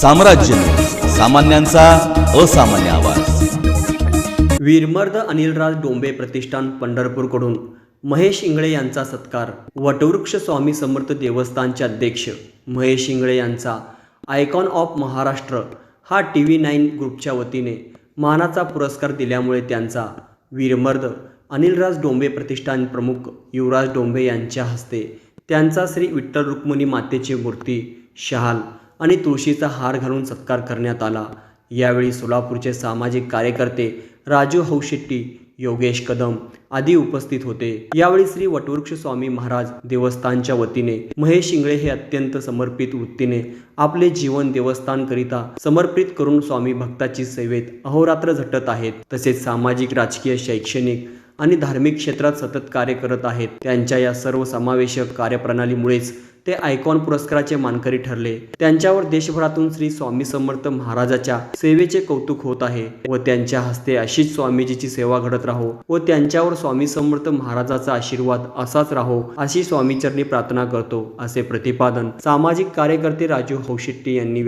साम्राज्य. सामान्यांचा असामान्य आवाज. वीरमर्द अनिलराज डोंबे प्रतिष्ठान पंढरपूरकडून. महेश इंगळे यांचा सत्कार. वटवृक्ष स्वामी समर्थ देवस्थानचे अध्यक्ष महेश इंगळे यांचा. आयकॉन ऑफ महाराष्ट्र हा टी व्ही नाईन ग्रुपच्या वतीने मानाचा पुरस्कार दिल्यामुळे त्यांचा. वीरमर्द अनिलराज डोंबे प्रतिष्ठान प्रमुख युवराज डोंबे यांच्या हस्ते त्यांचा श्री विठ्ठल रुक्मिणी मातेची मूर्ती शहाल. आणि तुळशीचा हार घालून सत्कार करण्यात आला. यावेळी सोलापूरचे सामाजिक कार्यकर्ते राजू हौशेट्टी योगेश कदम आदी उपस्थित होते. यावेळी श्री वटवृक्ष स्वामी महाराज देवस्थानच्या वतीने महेश इंगळे हे अत्यंत समर्पित वृत्तीने आपले जीवन देवस्थानकरिता समर्पित करून स्वामी भक्ताची सेवेत अहोरात्र झटत आहेत. तसेच सामाजिक राजकीय शैक्षणिक आणि धार्मिक क्षेत्रात सतत कार्य करत आहेत. त्यांच्या या सर्व समावेशक कार्यप्रणालीमुळेच ते आयकॉन पुरस्काराचे मानकरी ठरले. त्यांच्यावर देशभरातून श्री स्वामी समर्थ महाराजाच्या सेवेचे कौतुक होत आहे व त्यांच्या हस्ते अशीच स्वामीजीची सेवा घडत राहो व त्यांच्यावर स्वामी समर्थ महाराजाचा आशीर्वाद असाच राहो अशी स्वामीचरणी प्रार्थना करतो असे प्रतिपादन सामाजिक कार्यकर्ते राजू हौशेट्टी यांनी